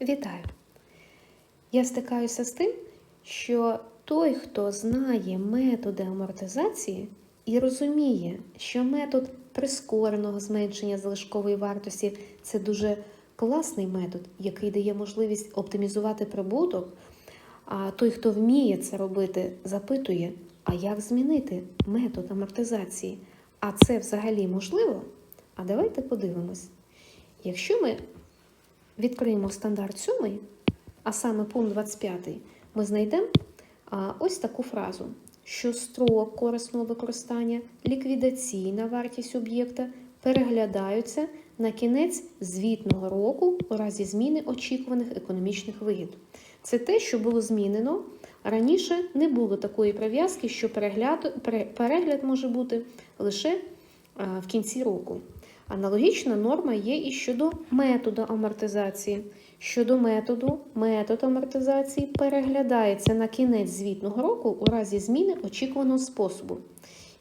Вітаю! Я стикаюся з тим, що той, хто знає методи амортизації і розуміє, що метод прискореного зменшення залишкової вартості це дуже класний метод, який дає можливість оптимізувати прибуток. А той, хто вміє це робити, запитує, а як змінити метод амортизації? А це взагалі можливо? А давайте подивимось. Якщо ми відкриємо стандарт 7, а саме пункт 25, ми знайдемо ось таку фразу, що строк корисного використання, ліквідаційна вартість об'єкта переглядаються на кінець звітного року у разі зміни очікуваних економічних вигід. Це те, що було змінено. Раніше не було такої прив'язки, що перегляд, перегляд може бути лише в кінці року. Аналогічна норма є і щодо методу амортизації. Щодо методу, метод амортизації переглядається на кінець звітного року у разі зміни очікуваного способу.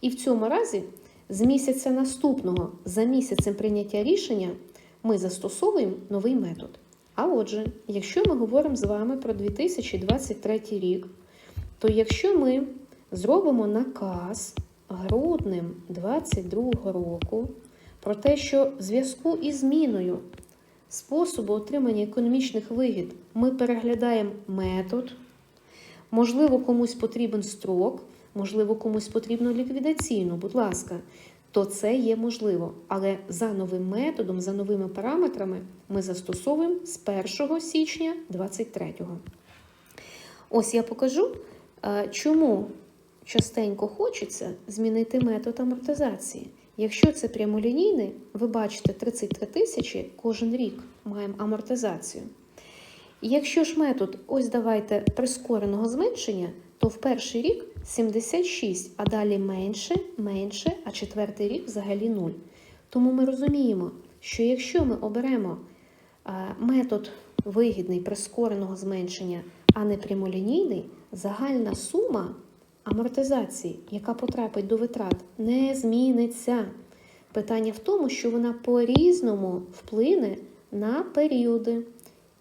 І в цьому разі з місяця наступного за місяцем прийняття рішення ми застосовуємо новий метод. А отже, якщо ми говоримо з вами про 2023 рік, то якщо ми зробимо наказ груднем 2022 року про те, що в зв'язку із зміною способу отримання економічних вигід ми переглядаємо метод, можливо, комусь потрібен строк, можливо, комусь потрібно ліквідаційну, будь ласка, то це є можливо. Але за новим методом, за новими параметрами ми застосовуємо з 1 січня 2023. Ось я покажу, е, чому частенько хочеться змінити метод амортизації. Якщо це прямолінійний, ви бачите 33 тисячі кожен рік маємо амортизацію. Якщо ж метод, ось давайте прискореного зменшення, то в перший рік 76, а далі менше, менше, а четвертий рік взагалі 0. Тому ми розуміємо, що якщо ми оберемо е, метод вигідний прискореного зменшення, а не прямолінійний, загальна сума амортизації, яка потрапить до витрат, не зміниться. Питання в тому, що вона по-різному вплине на періоди.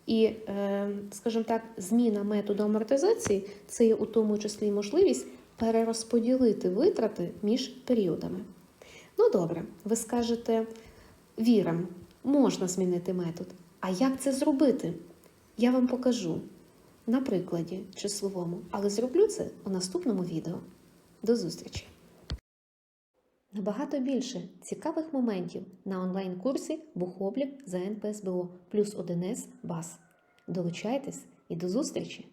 І, е, скажімо так, зміна методу амортизації це є у тому числі можливість перерозподілити витрати між періодами. Ну добре, ви скажете, Віра, можна змінити метод. А як це зробити? Я вам покажу на прикладі числовому, але зроблю це у наступному відео. До зустрічі! Набагато більше цікавих моментів на онлайн-курсі Бухоблік за НПСБО плюс 1С БАС. Долучайтесь і до зустрічі!